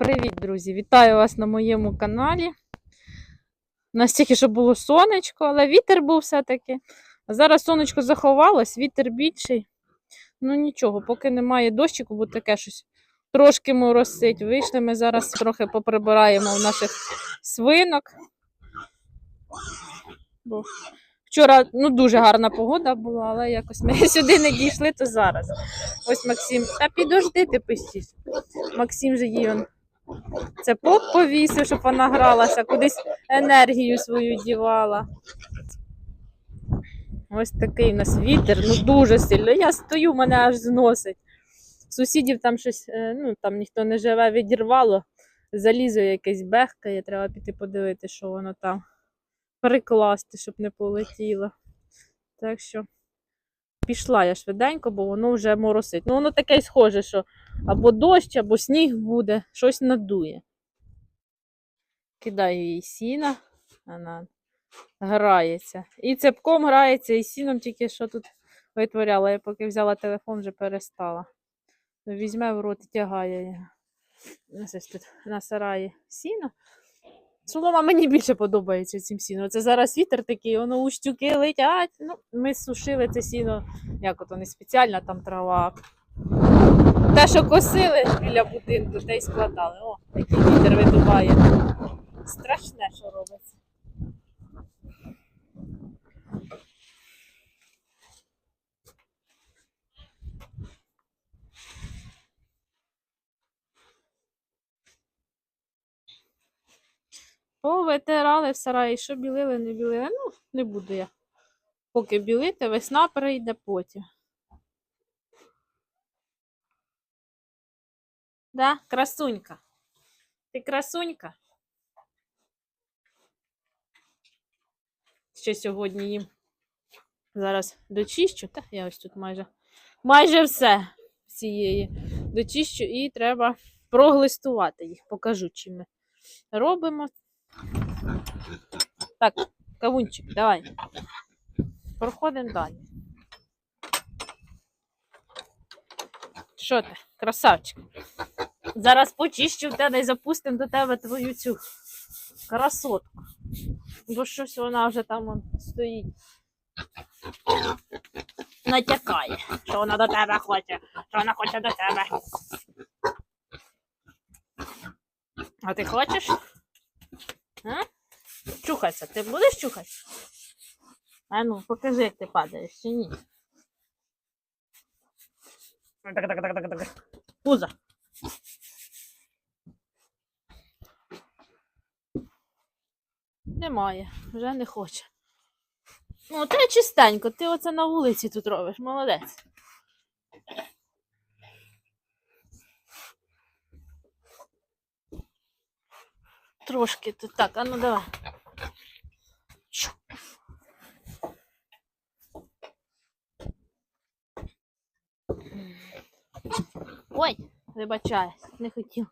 Привіт, друзі! Вітаю вас на моєму каналі. Настільки, що було сонечко, але вітер був все-таки. А зараз сонечко заховалось, вітер більший. Ну нічого, поки немає дощику, бо таке щось трошки моросить. Вийшли ми зараз трохи поприбираємо в наших свинок. Бо вчора ну, дуже гарна погода була, але якось ми сюди не дійшли, то зараз. Ось Максим. Та підожди ти пишіть. Максим же он це поп повісив, щоб вона гралася, кудись енергію свою дівала. Ось такий у нас вітер, ну дуже сильно. Я стою, мене аж зносить. Сусідів там щось, е, ну там ніхто не живе, відірвало. Залізо якесь бехкає, треба піти подивитися, що воно там. Перекласти, щоб не полетіло. Так що пішла я швиденько, бо воно вже моросить. Ну, воно таке схоже, що або дощ, або сніг буде, щось надує. Кидаю їй сіна, вона грається. І цепком грається, і сіном тільки що тут витворяла. Я поки взяла телефон, вже перестала. Візьме в рот і тягає його. Ось тут на сараї сіно. Солома мені більше подобається цим сіном. Це зараз вітер такий, воно ущуки летять. Ну, ми сушили це сіно, як ото не спеціальна там трава. Те, що косили біля будинку, те й складали. О, який вітер видуває. Страшне, що робиться. Повитирали в сараї, що білили, не білили. Ну, не буду я. Поки білити, весна прийде потім. Да, красунька. Ти красунька? Ще сьогодні їм зараз дочищу. Та я ось тут майже майже все цієї дочищу і треба проглистувати їх. Покажу, чим ми робимо. Так, кавунчик, давай. Проходимо далі. Що ти, красавчик? Зараз почищу в тебе і запустимо до тебе твою цю красотку. Бо щось вона вже там стоїть. Натякає, що вона до тебе хоче, що вона хоче до тебе. А ти хочеш? А? Чухайся, ти будеш чухати? А ну, покажи, як ти падаєш, чи ні. Так, так, так, так, так. Пузо. Немає, вже не хоче. Ну, ти чистенько, ти оце на вулиці тут робиш, молодець. Трошки тут так, а ну давай. Ой, вибачаюсь, не хотів.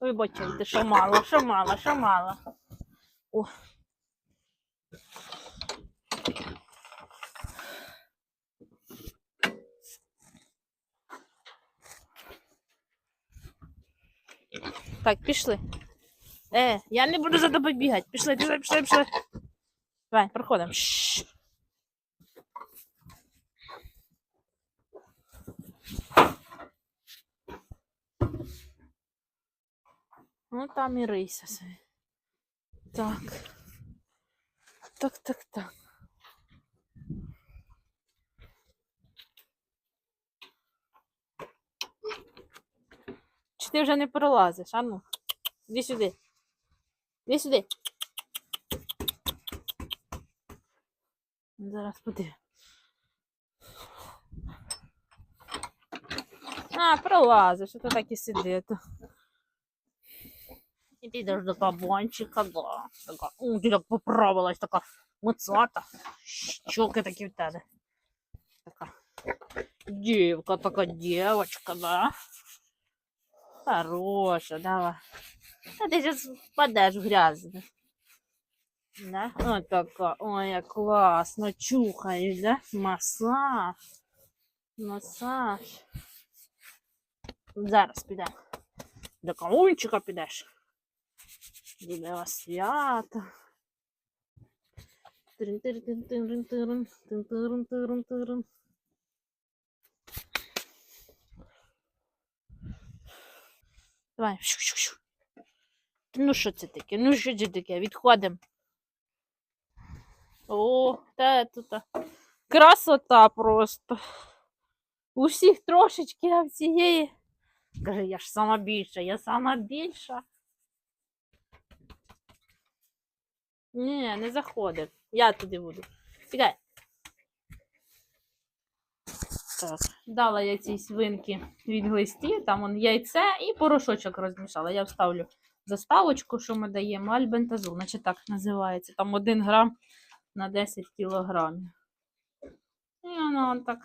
Вибачайте, що мало, що мало, що мало. О. Так, пішли. Е, я не буду за тобою бігати. Пішли, пішли, пішли, пішли. Давай, проходимо. Ну там і рийся собі. Так. Так, так, так. Чи ти вже не пролазиш? А ну, іди сюди. Іди сюди. Зараз подивимо. А, пролазиш, а то так і сиди. І підеш до кабанчика, да. Така, у, ти так поправилась, така моцата. Щоки такі в тебе. Така. Дівка, така дівочка, да. Хороша, давай. А ти зараз впадеш в грязь. Да? О, така. Ой, як класно. Да? Масаж. Масаж. Зараз підемо. До кавунчика підеш. У свято. Давай. Ну, що це таке? Ну, що це таке? Відходимо. О, та тут красота просто. У всіх трошечки, а в. Каже, я ж сама більша, я сама більша. Ні, не заходить. Я туди буду. Тікай. Так, дала я цій свинки від глисті, там он яйце і порошочок розмішала. Я вставлю заставочку, що ми даємо, альбентазол, значить так називається. Там 1 грам на 10 кілограмів. І воно так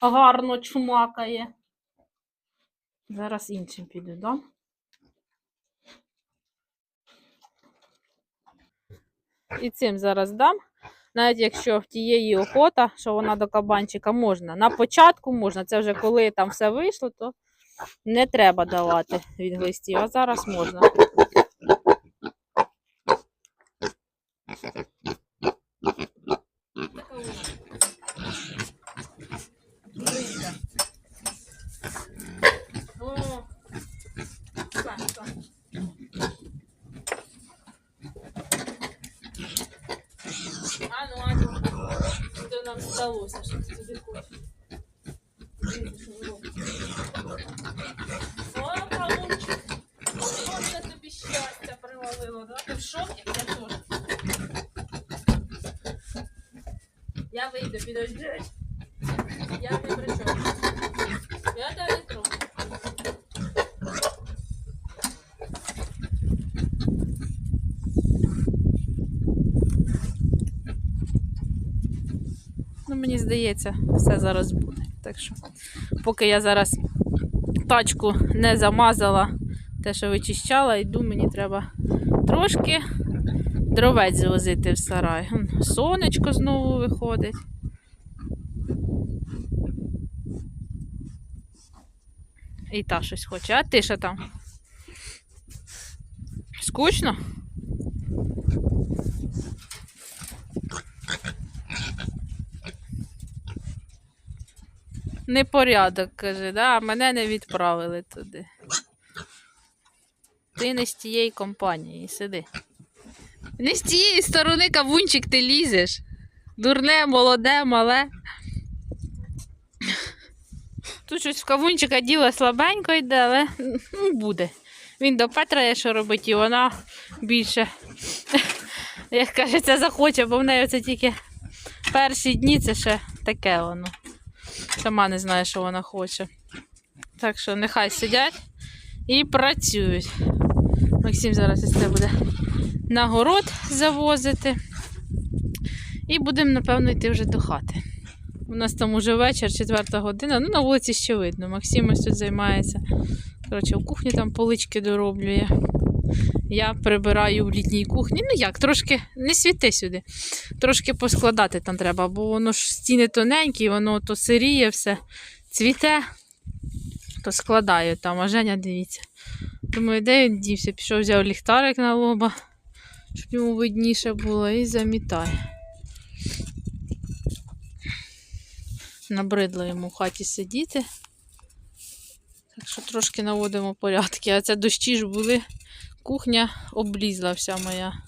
гарно чумакає. Зараз іншим піду, да? І цим зараз дам. Навіть якщо в тієї охота, що вона до кабанчика можна. На початку можна. Це вже коли там все вийшло, то не треба давати від глистів, а зараз можна. О, так, так. Ану, ану, що нам сталося, що ти туди хочеш. О, кавунчик. Оце тобі щастя привалило, да? Ти в шокі? Я теж. Я вийду, підожди. Я не при чому. Я тебе не трогаю. Ну, мені здається, все зараз буде. Так що, поки я зараз тачку не замазала, те, що вичищала, йду, мені треба трошки дровець звозити в сарай. Сонечко знову виходить. І та щось хоче. А ти що там? Скучно? Непорядок, каже, да? а мене не відправили туди. Ти не з тієї компанії, сиди. Не з тієї сторони кавунчик ти лізеш. Дурне, молоде, мале. Тут щось в кавунчика діло слабенько йде, але ну, буде. Він до Петра є що робить, і вона більше, як кажеться, захоче, бо в неї це тільки перші дні це ще таке воно. Сама не знає, що вона хоче. Так що нехай сидять і працюють. Максим зараз із це буде на город завозити. І будемо, напевно, йти вже до хати. У нас там уже вечір, четверта година. Ну, на вулиці ще видно. Максим ось тут займається. Коротше, у кухні там полички дороблює. Я прибираю в літній кухні. Ну як, трошки не світи сюди. Трошки поскладати там треба, бо воно ж стіни тоненькі, воно то сиріє все, цвіте, то складаю там, а Женя, дивіться. Думаю, де він дівся? Пішов, взяв ліхтарик на лоба, щоб йому видніше було, і замітає. Набридло йому в хаті сидіти. Так що трошки наводимо порядки. А це дощі ж були. Кухня облізла вся моя.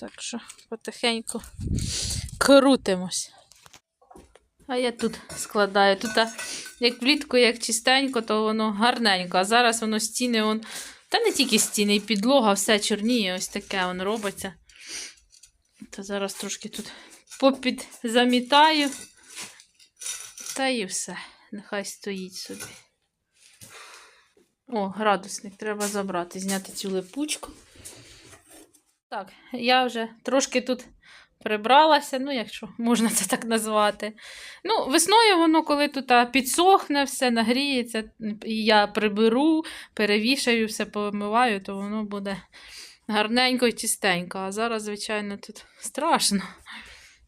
Так що потихеньку крутимось. А я тут складаю. Тут як влітку, як чистенько, то воно гарненько. А зараз воно стіни, вон... та не тільки стіни, і підлога, все чорніє, ось таке воно робиться. То зараз трошки тут попід замітаю. Та і все. Нехай стоїть собі. О, градусник треба забрати, зняти цю липучку. Так, я вже трошки тут прибралася, ну, якщо можна це так назвати. Ну, весною воно, коли тут підсохне, все нагріється, я приберу, перевішаю, все помиваю, то воно буде гарненько і чистенько. А зараз, звичайно, тут страшно.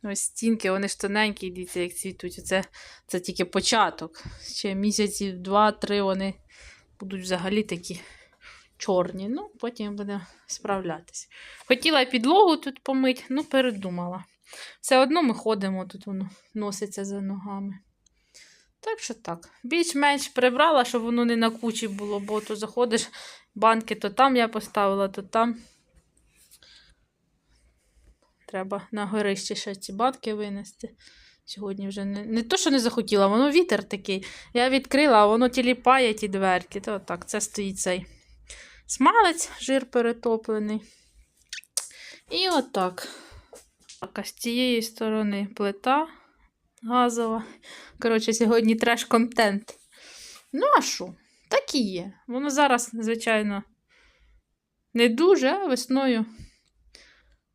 Ось стінки, вони ж тоненькі, дивіться, як цвітуть. Це, це тільки початок. Ще місяців два-три вони будуть взагалі такі чорні. Ну, потім будемо справлятися. Хотіла підлогу тут помити, ну передумала. Все одно ми ходимо, тут воно носиться за ногами. Так що так. Більш-менш прибрала, щоб воно не на кучі було, бо то заходиш, банки то там я поставила, то там. Треба на горище ще ці банки винести. Сьогодні вже не, не то, що не захотіла, воно вітер такий. Я відкрила, а воно тіліпає ті дверки. То так, це стоїть цей смалець, жир перетоплений. І отак. Так, а з цієї сторони плита газова. Коротше, сьогодні треш-контент. Ну, а що? Так і є. Воно зараз, звичайно, не дуже, а весною,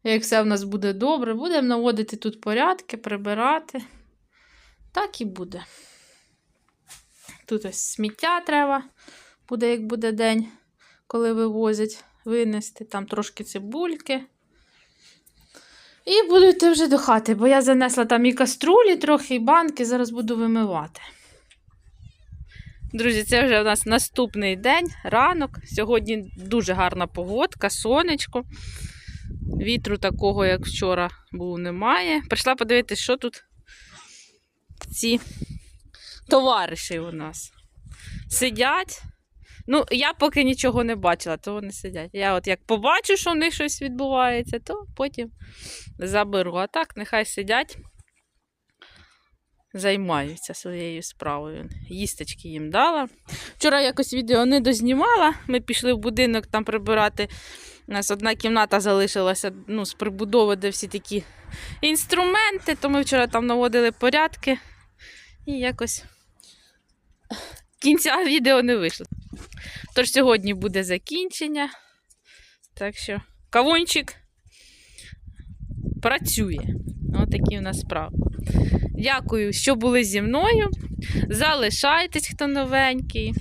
як все в нас буде добре, будемо наводити тут порядки, прибирати. Так і буде. Тут ось сміття треба, буде, як буде день, коли вивозять, винести. Там трошки цибульки. І буду йти вже до хати, бо я занесла там і каструлі трохи, і банки, зараз буду вимивати. Друзі, це вже у нас наступний день, ранок. Сьогодні дуже гарна погодка, сонечко. Вітру такого, як вчора, був, немає. Прийшла подивитися, що тут ці товариші у нас сидять. Ну, я поки нічого не бачила, то вони сидять. Я от як побачу, що в них щось відбувається, то потім заберу. А так, нехай сидять, займаються своєю справою. Їсточки їм дала. Вчора якось відео не дознімала. Ми пішли в будинок там прибирати. У нас одна кімната залишилася ну, з прибудови, де всі такі інструменти, то ми вчора там наводили порядки і якось кінця відео не вийшло. Тож сьогодні буде закінчення. Так що кавунчик працює. Ось такі у нас справи. Дякую, що були зі мною. Залишайтесь, хто новенький.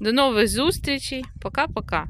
До нових зустрічей. Пока-пока.